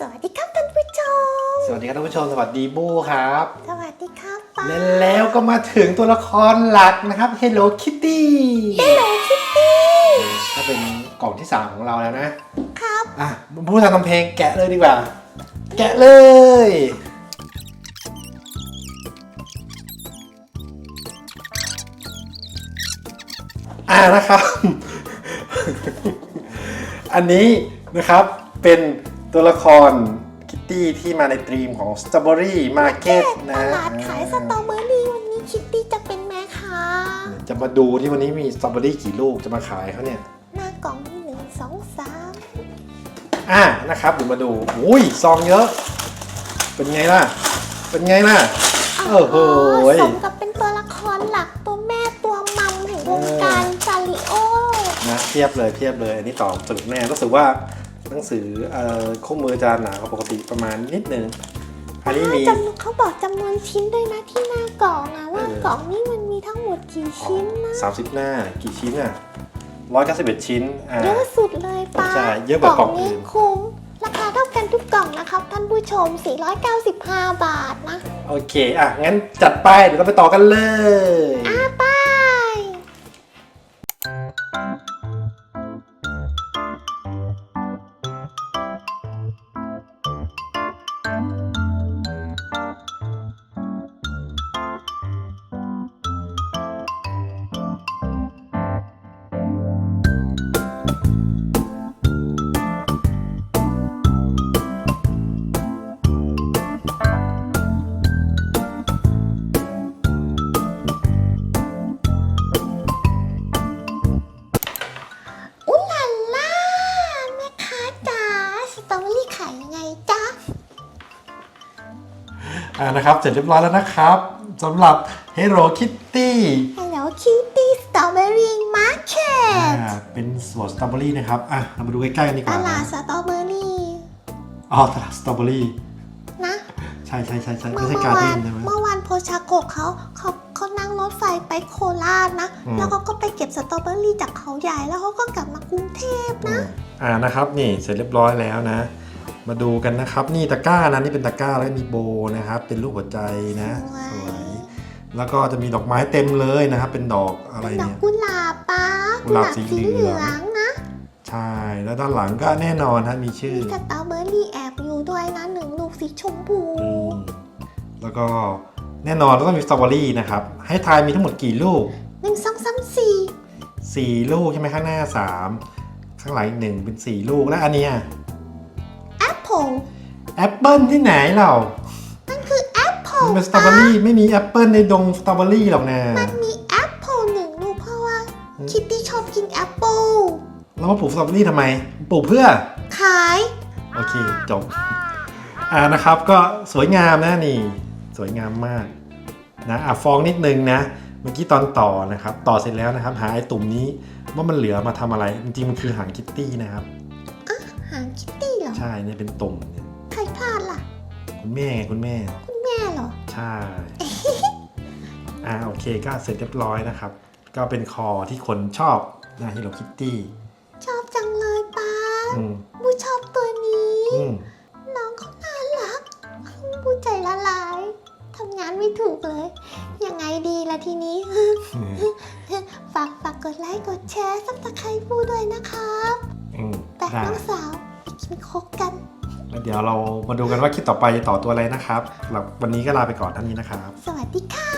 สวัสดีครับท่านผู้ชม สวัสดีครับท่านผู้ชมสวัสดีบูครับ สวัสดีครับป้าและแล้วก็มาถึงตัวละครหลักนะครับ Hello Kitty โลคิตตี้ก็เป็นกล่องที่3ของเราแล้วนะครับ อะผู้ทำทำเพลงแกะเลยดีกว่า แกะเลย อ่านะครับ อันนี้นะครับเป็น ตัวละครคิตตี้ที่มาในตรีมของ Strawberry Market ตนะลาดขายสตรอเบอรี่วันนี้คิตตี้จะเป็นแม่ค้าจะมาดูที่วันนี้มีสตรอเบอรี่กี่ลูกจะมาขายเขาเนี่ย หน้ากล่องมีหนึ่งสองสามอะนะครับเดี๋ยวมาดูอุ้ยซองเยอะ เป็นไงล่ะ เป็นไงล่ะโอ้โหสมกับเป็นตัวละครหลักตัวแม่ตัวมัมแห่งวงการซาริโอนะเทียบเลยเทียบเลยอันนี้ต่อสนุกแน่รู้สึกว่า หนังสือเอ่อคู่มือจะหนากว่าปกติประมาณนิดนึงอันนี้มี จำนวนเขาบอกจำนวนชิ้นด้วยนะที่หน้ากล่องอะว่าเออ กล่องนี้มันมีทั้งหมดกี่ชิ้นนะสามสิบหน้ากี่ชิ้นอะร้อยเก้าสิบเอ็ดชิ้นอ่า เยอะสุดเลยป้าใช่เยอะกว่ากล่องอื่นี้น คุ้มราคาเท่ากันทุกกล่องนะครับท่านผู้ชม 495 บาทนะ โอเค อะ งั้นจัดไป เดี๋ยวเราไปต่อกันเลย อ่านะครับ เสร็จเรียบร้อยแล้วนะครับสำหรับ Hello Kitty Hello Kitty Strawberry Market อ่าเป็นสวนสตรอเบอรี่นะครับ อะ เรามาดูใกล้ๆกันดีกตว่าลานะดสตรอเบอรี่อ๋อตลาดสตรอเบอรี่นะใช่ใช่ใช่ใช่เมื่ไม่อใช่เมื่การอ์เด้วานนใช่ไหม เมื่อวานโพชาโกะเขาเขาเขานั่งรถไฟไปโคราชนะ อืม แล้วเขาก็ไปเก็บสตรอเบอรี่จากเขาใหญ่แล้วเขาก็กลับมากรุงเทพนะ อ่านะครับนี่เสร็จเรียบร้อยแล้วนะ มาดูกันนะครับ นี่ตะกร้านะนี่เป็นตะกร้าแล้วมีโบนะครับ เป็นรูปหัวใจนะสวยสวยแล้วก็จะมีดอกไม้เต็มเลยนะครับ เป็นดอกอะไรดอกเนี่ยกุหลาบป้ากุหลาบสีเหลืององนะใช่แล้วด้านหลังก็แน่นอนนะมีชื่อมีสตรอเบอรี่แอบอยู่ด้วยนะหนึ่งลูกสีชมพูอืมแล้วก็แน่นอนต้องมีสตรอเบอรี่นะครับ ให้ทายมีทั้งหมดกี่ลูกหนึ่งสองสามสี่4ลูกใช่ไหมข้างหน้า3ข้างหลังอีกหนึ่งเป็น4ลูกแล้วอันเนี้ยแอป เปิลแอปเปิลที่ไหนเรามันคือแอปเปิลมันเป็นสตรอเบอรี่ไม่มีแอปเปิลในดงสตรอเบอรี่หรอกนะมันมีแอปเปิลหนึ่งลูกเพราะว่าอืมคิตตี้ชอบกินแอปเปิลแล้วมาปลูกสตรอเบอรี่ทำไม ปลูกเพื่อ ขาย โอเคจบอ่านะครับก็สวยงามนะนี่ สวยงามมากนะอะฟองนิดนึงนะ เมื่อกี้ตอนต่อนะครับ ต่อเสร็จแล้วนะครับ หาไอ้ตุ่มนี้ว่ามันเหลือมาทำอะไร จริงๆมันคือหางคิตตี้นะครับหางคิตตี้ เหรอ ใช่เนี่ยเป็นตุ่มเนี่ยใครพลาดล่ะ คุณแม่ไงคุณแม่ คุณแม่เหรอ ใช่ อ่าโอเคก็เสร็จเรียบร้อยนะครับ ก็เป็นคอที่คนชอบนะ Hello Kitty ชอบจังเลยป้าอืมบูชอบตัวนี้ อืมน้องเขาน่ารักบูใจละลายทำงานไม่ถูกเลย ยังไงดีล่ะทีนี้ ฝากฝากกดไลค์กดแชร์สับตะไคร้บูด้วยนะครับ อืมแต่ได้น้องสาว ไปกินโคกกันแล้วเดี๋ยวเรามาดูกันว่าคลิปต่อไปจะต่อตัวอะไรนะครับสำหรับวันนี้ก็ลาไปก่อนเท่านี้นะครับ สวัสดีครั